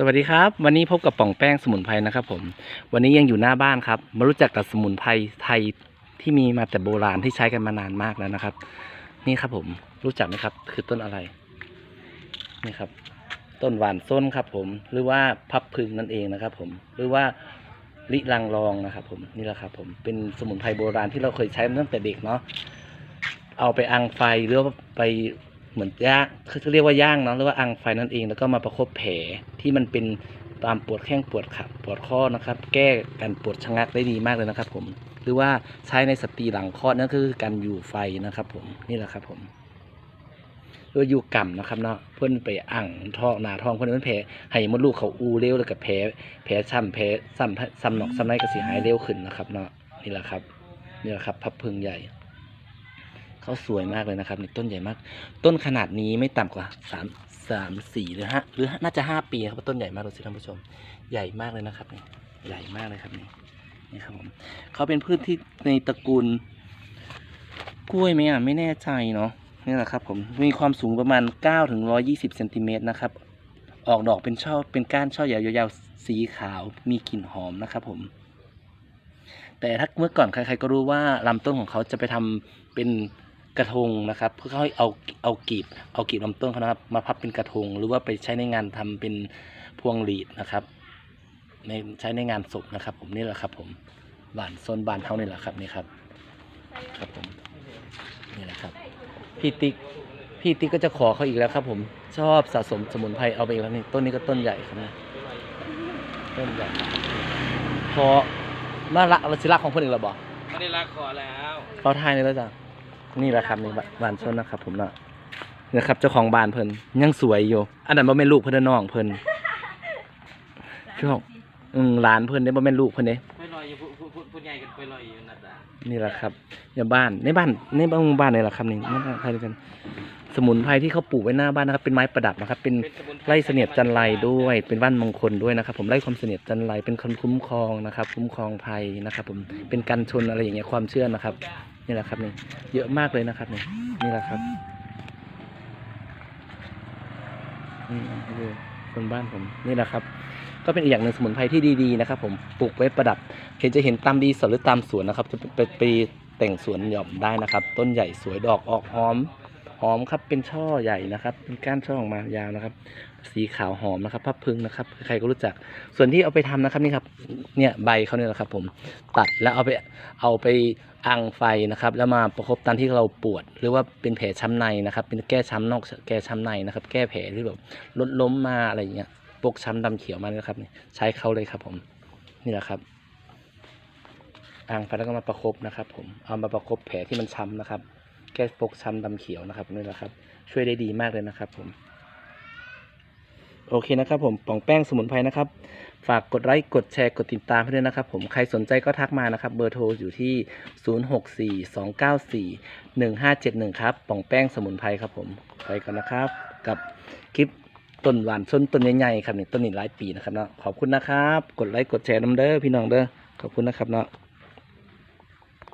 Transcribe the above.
สวัสดีครับ วันนี้พบกับป่องแป้งสมุนไพรนะครับผม วันนี้ยังอยู่หน้าบ้านครับ มารู้จักกับสมุนไพรไทยที่มีมาแต่โบราณที่ใช้กันมานานมากแล้วนะครับ นี่ครับผมรู้จักไหมครับ คือต้นอะไร นี่ครับ ต้นหวานส้นครับ ผม หรือว่าพับพึงนั่นเองนะครับ ผม หรือว่าลิลังรองนะครับ ผมนี่แหละครับ ผมเป็นสมุนไพรโบราณที่เราเคยใช้ตั้งแต่เด็กเนาะเอาไปอังไฟหรือว่าไป เหมือนย่างเขาเรียกว่าย่างเนาะหรือว่าอังไฟนั่นเองแล้วก็มาประคบแผลที่มันเป็นตามปวดแข้งปวดขาปวดข้อนะครับ แก้การปวดชะงักได้ดีมากเลยนะครับ ผมหรือว่าใช้ในสตรีหลังคลอดนั่นก็คือการอยู่ไฟนะครับ ผมนี่แหละครับ ผมหรืออยู่กรรมนะครับเนาะเพื่อนไปอังท้องหนาท้องเพื่อนเป็นแผลให้มดลูกเขาอูเร็วแล้วกับแผลแผลช้ำแผลซ้ำซ้ำหนอกซ้ำในกระสีหายเร็วขึ้นนะครับ เนาะนี่แหละครับนี่แหละครับ พับพึงใหญ่ เขาสวยมากเลยนะครับนี่ต้นใหญ่มาก ต้นขนาดนี้ไม่ต่ำกว่าสามสามสี่หรือห้าหรือน่าจะห้าปีครับเพราะต้นใหญ่มากเลยสิท่านผู้ชม ใหญ่มากเลยนะครับนี่ใหญ่มากเลยครับนี่นี่ครับผมเขาเป็นพืชที่ในตระกูลกล้วยไหมอะไม่แน่ใจเนาะนี่แหละครับผมมีความสูงประมาณเก้าถึงร้อยี่สิบเซนติเมตรนะครับ ออกดอกเป็นช่อเป็นก้านช่อยาวๆสีขาวมีกลิ่นหอมนะครับผม แต่ถ้าเมื่อก่อนใครๆก็รู้ว่าลำต้นของเขาจะไปทำเป็น กระทงนะครับ เพื่อเขาให้เอาเอากีบเอากีบลำต้นเขานะครับ มาพับเป็นกระทง หรือว่าไปใช้ในงานทำเป็นพวงหลีดนะครับในใช้ในงานศพนะครับ ผมนี่แหละครับ ผมบานโซนบานเท่านี่แหละครับนี่ครับ ครับผมนี่แหละครับพี่ติ๊กพี่ติ๊กก็จะขอเขาอีกแล้วครับ ผมชอบสะสมสมุนไพรเอาไปอีกแล้วนี่ต้นนี้ก็ต้นใหญ่ครับนะต้นใหญ่พอมาละเราสิรักของเพื่อนอีกแล้วบอกไม่ได้รักขอแล้วเขาทายเลยแล้วจ้ะ นี่แหละครับนี่บ้านชนนะครับผมเนาะนี่นะครับเจ้าของบ้านเพิ่นยังสวยอยู่ อันนั้นบ่แม่นลูกเพิ่นเด้อน้องเพิ่นพี่น้องอืมหลานเพิ่นเด้บ่แม่นลูกเพิ่นเด้ ไปลอยอยู่พูดพูดพูดใหญ่กันไปลอยอยู่นั่นน่ะนี่แหละครับอย่าบ้านในบ้านในบ้านบ้านนี่แหละครับนี่ไม่ใครกัน สมุนไพรที่เขาปลูกไว้หน้าบ้านนะครับ เป็นไม้ประดับนะครับ เป็นเป็นสมุนพไล่เสนียดจันไรด้วย เป็นว่านมงคลด้วยนะครับ ผมไล่ความเสนียดจันไรเป็นคนคุ้มครองนะครับ คุ้มครองภัยนะครับ ผมเป็นกันชนอะไรอย่างเงี้ยความเชื่อนะครับ นี่แหละครับนี่เยอะมากเลยนะครับนี่นี่แหละครับนี่ดูคนบ้านผมนี่แหละครับ ก็เป็นอีกอย่างหนึ่งสมุนไพรที่ดีๆนะครับ ผมปลูกไว้ประดับเห็นจะเห็นตามดีสวนหรือตามสวนนะครับ จะไปไปแต่งสวนหย่อมได้นะครับ ต้นใหญ่สวยดอกออกหอม หอมครับเป็นช่อใหญ่นะครับ เป็นก้านช่อออกมายาวนะครับ สีขาวหอมนะครับพับพึงนะครับ ใครก็รู้จัก ส่วนที่เอาไปทำนะครับนี่ครับ เนี่ยใบเขาเนี่ยแหละครับ ผมตัดแล้วเอาไปเอาไปอังไฟนะครับ แล้วมาประคบตามที่เราปวด หรือว่าเป็นแผลช้ำในนะครับ เป็นแก้ช้ำนอกแก้ช้ำในนะครับ แก้แผลที่แบบลดล้มมาอะไรอย่างเงี้ยปกช้ำดำเขียวมาเนี่ยนะครับใช้เขาเลยครับ ผมนี่แหละครับอังไฟแล้วก็มาประคบนะครับ ผมเอามาประคบแผลที่มันช้ำนะครับ แก้ฟกช้ำดำเขียวนะครับนี่แหละครับ ช่วยได้ดีมากเลยนะครับผมโอเคนะครับผมป่องแป้งสมุนไพรนะครับ ฝากกดไลค์กดแชร์กดติดตามให้ด้วยนะครับ ผมใครสนใจก็ทักมานะครับ เบอร์โทรอยู่ที่ 0642941571 ครับป่องแป้งสมุนไพรครับผมไปกันนะครับ กับคลิปต้นหวานส้นต้นใหญ่ๆครับนี่ต้นนี้หลายปีนะครับเนาะขอบคุณนะครับ กดไลค์กดแชร์น้ำเด้อพี่น้องเด้อขอบคุณนะครับเนาะ